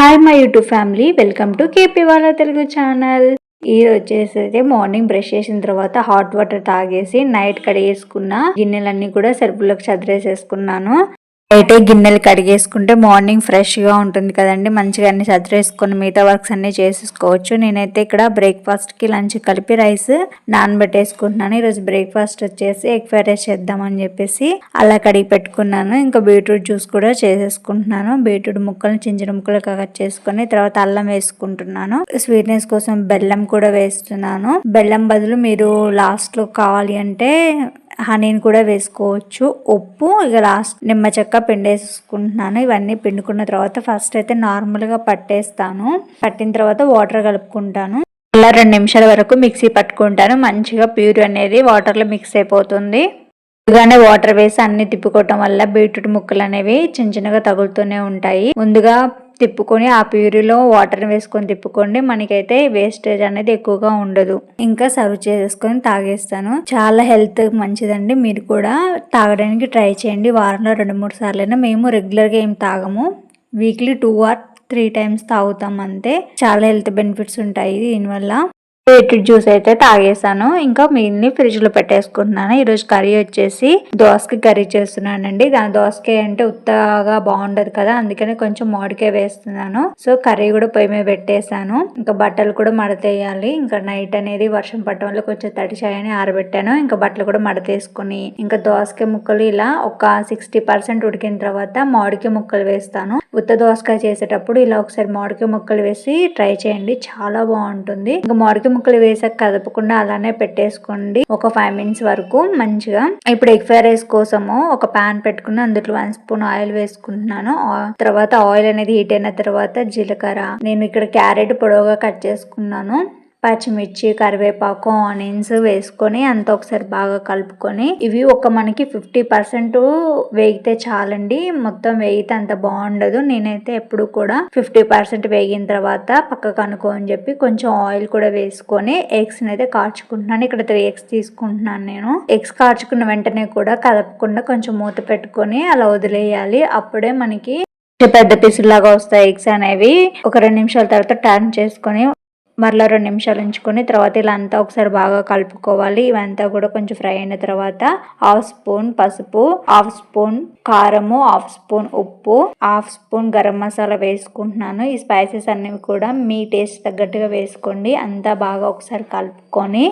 Hi my YouTube family welcome to KP వాళ్ళ Telugu channel ఈ వచ్చేసి అయితే మార్నింగ్ బ్రష్ చేసిన తర్వాత హాట్ వాటర్ తాగేసి నైట్ కడిగేసుకున్న గిన్నెలన్నీ కూడా సరుపులోకి చదిరేసేసుకున్నాను. అయితే గిన్నెలు కడిగేసుకుంటే మార్నింగ్ ఫ్రెష్గా ఉంటుంది కదండి. మంచిగా అన్ని సదిరేసుకొని మిగతా వర్క్స్ అన్ని చేసేసుకోవచ్చు. నేనైతే ఇక్కడ బ్రేక్ఫాస్ట్కి లంచ్ కలిపి రైస్ నానబెట్టేసుకుంటున్నాను. ఈరోజు బ్రేక్ఫాస్ట్ వచ్చేసి ఎగ్ ఫ్రైడ్ రైస్ చేద్దామని చెప్పేసి అలా కడిగి పెట్టుకున్నాను. ఇంకా బీట్రూట్ జ్యూస్ కూడా చేసేసుకుంటున్నాను. బీట్రూట్ ముక్కలు చిన్న ముక్కలుగా ముక్కలు కట్ చేసుకొని తర్వాత అల్లం వేసుకుంటున్నాను. స్వీట్నెస్ కోసం బెల్లం కూడా వేస్తున్నాను. బెల్లం బదులు మీరు లాస్ట్లో కావాలి అంటే హనీని కూడా వేసుకోవచ్చు. ఉప్పు ఇక లాస్ట్ నిమ్మ చెక్క పిండేసుకుంటున్నాను. ఇవన్నీ పిండుకున్న తర్వాత ఫస్ట్ అయితే నార్మల్గా పట్టేస్తాను. పట్టిన తర్వాత వాటర్ కలుపుకుంటాను. అలా రెండు నిమిషాల వరకు మిక్సీ పట్టుకుంటాను. మంచిగా ప్యూర్ అనేది వాటర్లో మిక్స్ అయిపోతుంది. ముందుగానే వాటర్ వేసి అన్ని తిప్పుకోవటం వల్ల బీట్రూట్ ముక్కలు అనేవి చిన్న చిన్నగా తగులుతూనే ఉంటాయి. ముందుగా తిప్పుకొని ఆ ప్యూరీలో వాటర్ వేసుకొని తిప్పుకోండి. మనకైతే వేస్టేజ్ అనేది ఎక్కువగా ఉండదు. ఇంకా సర్వ్ చేసుకొని తాగేస్తాను. చాలా హెల్త్ మంచిదండి. మీరు కూడా తాగడానికి ట్రై చేయండి. వారంలో రెండు మూడు సార్లైనా మేము రెగ్యులర్గా ఏం తాగము. Weekly two or three times తాగుతాం అంతే. చాలా హెల్త్ బెనిఫిట్స్ ఉంటాయి దీనివల్ల. బీట్రూట్ జ్యూస్ అయితే తాగేసాను ఇంకా మిగిలిని ఫ్రిడ్జ్లో పెట్టేసుకుంటున్నాను ఈరోజు కర్రీ వచ్చేసి దోసకి కర్రీ చేస్తున్నానండి. దాని దోసకాయ అంటే ఉత్తగా బాగుండదు కదా అందుకని కొంచెం మామిడికాయ వేస్తున్నాను. సో కర్రీ కూడా పొయ్యి మీద పెట్టేశాను. ఇంకా బట్టలు కూడా మడతేయాలి. ఇంకా నైట్ అనేది వర్షం పట్టడం వల్ల కొంచెం తడిచాయని ఆరబెట్టాను. ఇంకా బట్టలు కూడా మడతేసుకుని ఇంకా దోసకాయ ముక్కలు ఇలా ఒక సిక్స్టీ పర్సెంట్ ఉడికిన తర్వాత మామిడికాయ ముక్కలు వేస్తాను. ఉత్త దోసకాయ చేసేటప్పుడు ఇలా ఒకసారి మామిడికాయ ముక్కలు వేసి ట్రై చేయండి. చాలా బాగుంటుంది. ఇంకా మామిడికాయ ముక్కలు వేసాక కదపకుండా అలానే పెట్టేసుకోండి. ఒక ఫైవ్ మినిట్స్ వరకు మంచిగా. ఇప్పుడు ఎగ్ ఫ్రైడ్ రైస్ కోసము ఒక పాన్ పెట్టుకుని అందులో వన్ స్పూన్ ఆయిల్ వేసుకుంటున్నాను. తర్వాత ఆయిల్ అనేది హీట్ అయిన తర్వాత జీలకర్ర. నేను ఇక్కడ క్యారెట్ పొడవుగా కట్ చేసుకున్నాను. పచ్చిమిర్చి కరివేపాకు ఆనియన్స్ వేసుకొని అంతా ఒకసారి బాగా కలుపుకొని ఇవి ఒక మనకి ఫిఫ్టీ పర్సెంట్ వేగితే చాలండి. మొత్తం వేగితే అంత బాగుండదు. నేనైతే ఎప్పుడు కూడా ఫిఫ్టీ పర్సెంట్ వేగిన తర్వాత పక్కకు అనుకో అని చెప్పి కొంచెం ఆయిల్ కూడా వేసుకొని ఎగ్స్ అయితే కాచుకుంటున్నాను. ఇక్కడ త్రీ ఎగ్స్ తీసుకుంటున్నాను నేను. ఎగ్స్ కాచుకున్న వెంటనే కూడా కదపకుండా కొంచెం మూత పెట్టుకొని అలా వదిలేయాలి. అప్పుడే మనకి పెద్ద పీసులాగా వస్తాయి ఎగ్స్ అనేవి. ఒక రెండు నిమిషాల తర్వాత టర్న్ చేసుకొని మరలా రెండు నిమిషాలు ఉంచుకొని తర్వాత ఇలా అంతా ఒకసారి బాగా కలుపుకోవాలి. ఇవంతా కూడా కొంచెం ఫ్రై అయిన తర్వాత హాఫ్ స్పూన్ పసుపు హాఫ్ స్పూన్ కారము హాఫ్ స్పూన్ ఉప్పు హాఫ్ స్పూన్ గరం మసాలా వేసుకుంటున్నాను. ఈ స్పైసెస్ అన్నీ కూడా మీ టేస్ట్ తగ్గట్టుగా వేసుకోండి. అంతా బాగా ఒకసారి కలుపుకొని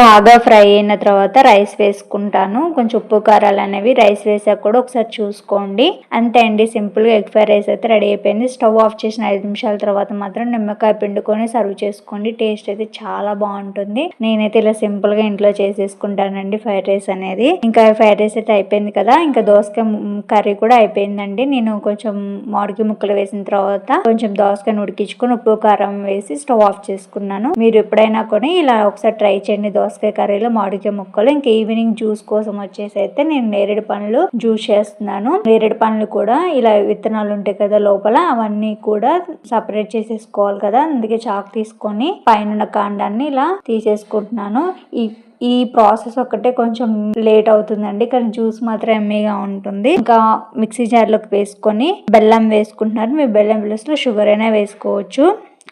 బాగా ఫ్రై అయిన తర్వాత రైస్ వేసుకుంటాను. కొంచెం ఉప్పు కారాలు అనేవి రైస్ వేసాక కూడా ఒకసారి చూసుకోండి. అంతే అండి సింపుల్గా ఎగ్ ఫ్రై రైస్ అయితే రెడీ అయిపోయింది. స్టవ్ ఆఫ్ చేసిన ఐదు నిమిషాల తర్వాత మాత్రం నిమ్మకాయ పిండుకొని సర్వ్ చేసుకోండి. టేస్ట్ అయితే చాలా బాగుంటుంది. నేనైతే ఇలా సింపుల్గా ఇంట్లో చేసేసుకుంటానండి ఫ్రైడ్ రైస్ అనేది. ఇంకా ఫ్రైడ్ రైస్ అయితే అయిపోయింది కదా ఇంకా దోసకాయ కర్రీ కూడా అయిపోయిందండి. నేను కొంచెం మాడికి ముక్కలు వేసిన తర్వాత కొంచెం దోసకాయను ఉడికించుకొని ఉప్పు కారం వేసి స్టవ్ ఆఫ్ చేసుకున్నాను. మీరు ఎప్పుడైనా కొని ఇలా ఒకసారి ట్రై చేయండి దోస దోసకాయ కర్రీలో మామిడికాయ ముక్కలు ఇంకా ఈవినింగ్ జ్యూస్ కోసం వచ్చేసి అయితే నేను నేరేడు పండ్లు జ్యూస్ చేస్తున్నాను. నేరేడు పండ్లు కూడా ఇలా విత్తనాలు ఉంటాయి కదా లోపల అవన్నీ కూడా సపరేట్ చేసేసుకోవాలి కదా. అందుకే చాక్ తీసుకొని పైన కాండాన్ని ఇలా తీసేసుకుంటున్నాను. ఈ ఈ ప్రాసెస్ ఒకటే కొంచెం లేట్ అవుతుందండి కానీ జ్యూస్ మాత్రం ఎమ్మీగా ఉంటుంది. ఇంకా మిక్సీ జార్లోకి వేసుకొని బెల్లం వేసుకుంటున్నారు. మీ బెల్లం ప్లేస్లో షుగర్ అయినా వేసుకోవచ్చు.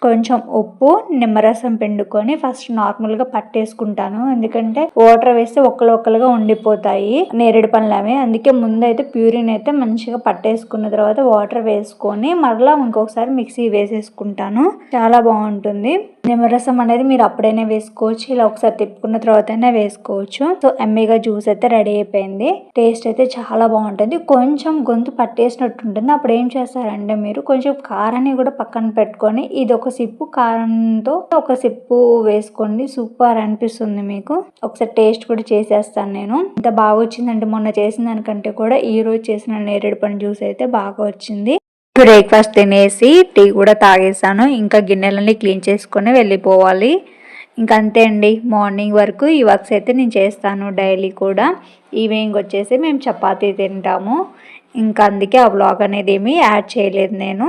కొంచెం ఉప్పు నిమ్మరసం పిండుకొని ఫస్ట్ నార్మల్గా పట్టేసుకుంటాను. ఎందుకంటే వాటర్ వేస్తే ఒక్కలు ఒక్కలుగా ఉండిపోతాయి నేరేడు పండ్లమే అందుకే ముందైతే ప్యూరిన్ అయితే మంచిగా పట్టేసుకున్న తర్వాత వాటర్ వేసుకొని మరలా ఇంకొకసారి మిక్సీ వేసేసుకుంటాను. చాలా బాగుంటుంది. నిమ్మరసం అనేది మీరు అప్పుడైనా వేసుకోవచ్చు ఇలా ఒకసారి తిప్పుకున్న తర్వాత వేసుకోవచ్చు. సో ఎమ్మీగా జ్యూస్ అయితే రెడీ అయిపోయింది. టేస్ట్ అయితే చాలా బాగుంటుంది. కొంచెం గొంతు పట్టేసినట్టు ఉంటుంది అప్పుడు ఏం చేస్తారంటే మీరు కొంచెం కారాన్ని కూడా పక్కన పెట్టుకొని ఇది ఒక సిప్పు కారంతో ఒక సిప్పు వేసుకోండి. సూపర్ అనిపిస్తుంది మీకు. ఒకసారి టేస్ట్ కూడా చేసేస్తాను నేను. ఇంత బాగా వచ్చిందంటే మొన్న చేసిన దానికంటే కూడా ఈ రోజు చేసిన నేరేడు పండు జ్యూస్ అయితే బాగా వచ్చింది. బ్రేక్ఫాస్ట్ తినేసి టీ కూడా తాగేసాను ఇంకా గిన్నెలన్నీ క్లీన్ చేసుకొని వెళ్ళిపోవాలి. ఇంకా అంతే అండి. మార్నింగ్ వరకు ఈ వర్క్స్ అయితే నేను చేస్తాను డైలీ కూడా. ఈవినింగ్ వచ్చేసి మేము చపాతీ తింటాము. ఇంకా అందుకే ఆ వ్లాగ్ అనేది ఏమీ యాడ్ చేయలేదు నేను.